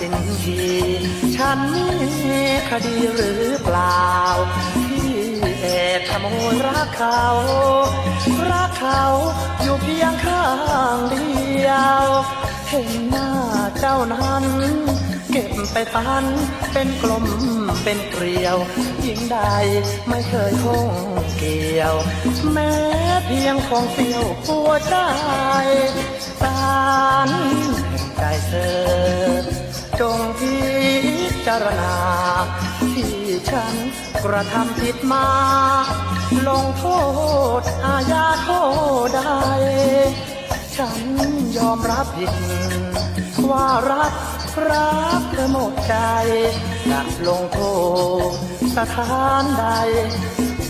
ฉันมีคดีหรือเปล่าที่แอบขโมยรักเขา รักเขาอยู่เพียงข้างเดียว เห็นหน้าเจ้านั้น เก็บไปปันเป็นกลมเป็นเกลียวยิ่งใดไม่เคยคงเกี่ยว แม้เพียงของเสียวหัวใจสารแห่งใจเธอารณา ที่ฉันกระทำผิดมา ลงโทษอาญาโทษใดฉันยอมรับผิด ว่ารักรักเธอหมดใจจะลงโทษสถานใด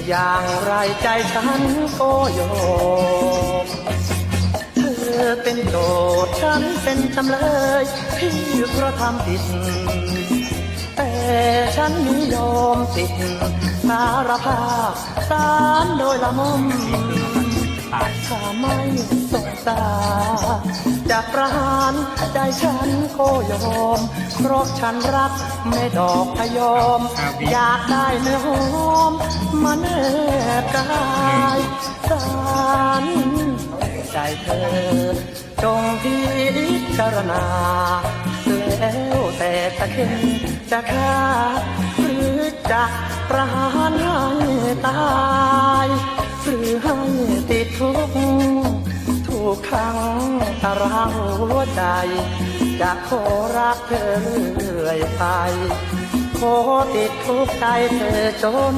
อย่างไรใจฉันก็ยอมเธอเป็นโจทย์ฉันเป็นจำเลยที่กระทำผิด แต่ฉันนิยอมติดสารภาพสารโดยละมุมถ้าไม่สงสารจะประหารใจฉันก็ยอม เพราะฉันรักแม่ดอกพยอม อยากได้เนื้อหอมมาแนบกายสารใจเธอ จงพิจารณาแล้วแต่จะเข็นจะฆ่าหรือจะประหารให้ตายหรือให้ติดคุกถูกขังตารางหัวใจ จะขอรักเธอเรื่อยไปขอติดคุกใจเธอจน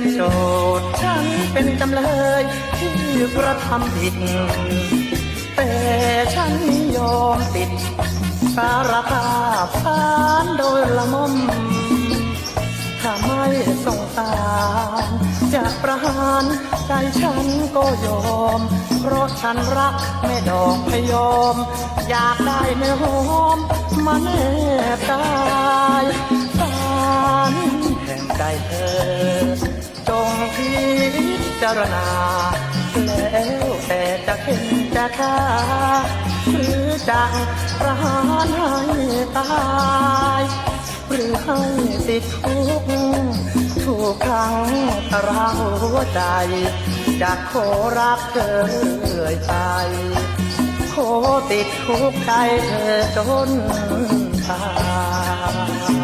เป็นโจทย์ฉันเป็นจำเลยที่กระทำผิด แต่ฉันยอมติด สารภาพฐานโดยละมุมถ้าไม่สงสารจะประหารใจฉันก็ยอม เพราะฉันรักแม่ดอกพยอม อยากได้เนื้อหอมมาแน จารณา แล้วแต่จะเข็นจะฆ่าหรือจะประหารให้ตายหรือให้ติดคุกถูกขังตาราหัวใจจะขอรักเธอเรื่อยไปขอติดคุกใจเธอจนตาย